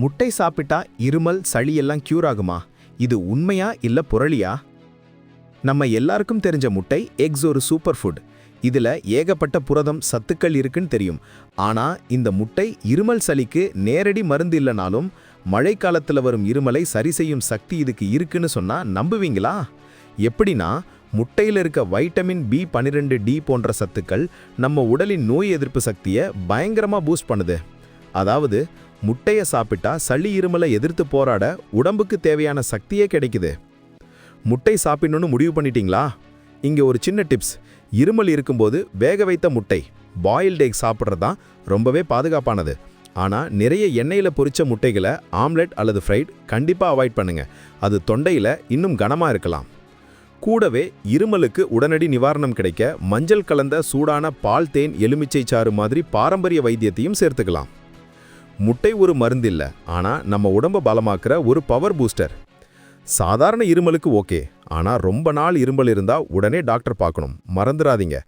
முட்டை சாப்பிட்டா இருமல் சளி எல்லாம் கியூர் ஆகுமா? இது உண்மையா இல்ல புரளியா? நம்ம எல்லாருக்கும் தெரிஞ்ச முட்டை எக்ஸ் ஒரு சூப்பர் ஃபுட். இதுல ஏகப்பட்ட புரதம் சத்துக்கள் இருக்குன்னு தெரியும். ஆனா இந்த முட்டை இருமல் சளிக்கு நேரடி மருந்து இல்லைனாலும் மழைக்காலத்தில் வரும் இருமலை சரி செய்யும் சக்தி இதுக்கு இருக்குன்னு சொன்னா நம்புவீங்களா? எப்படின்னா முட்டையில் இருக்க வைட்டமின் பி பன்னிரெண்டு டி போன்ற சத்துக்கள் நம்ம உடலின் நோய் எதிர்ப்பு சக்தியை பயங்கரமாக பூஸ்ட் பண்ணுது. அதாவது முட்டையை சாப்பிட்டா சளி இருமலை எதிர்த்து போராட உடம்புக்கு தேவையான சக்தியே கிடைக்குது. முட்டை சாப்பிடணும்னு முடிவு பண்ணிட்டீங்களா? இங்கே ஒரு சின்ன டிப்ஸ். இருமல் இருக்கும்போது வேக வைத்த முட்டை பாயில்டு எக் சாப்பிட்றது தான் ரொம்பவே பாதுகாப்பானது. ஆனால் நிறைய எண்ணெயில் பொரித்த முட்டைகளை ஆம்லெட் அல்லது ஃப்ரைட் கண்டிப்பாக அவாய்ட் பண்ணுங்கள் அது தொண்டையில் இன்னும் கனமாக இருக்கலாம். கூடவே இருமலுக்கு உடனடி நிவாரணம் கிடைக்க மஞ்சள் கலந்த சூடான பால் தேன் எலுமிச்சை சாறு மாதிரி பாரம்பரிய வைத்தியத்தையும் சேர்த்துக்கலாம். முட்டை ஒரு மருந்து இல்லை ஆனால் நம்ம உடம்ப பலமாக்குற ஒரு பவர் பூஸ்டர் சாதாரண இருமலுக்கு ஓகே ஆனால் ரொம்ப நாள் இருமல் இருந்தால் உடனே டாக்டர் பார்க்கணும். மறந்துடாதீங்க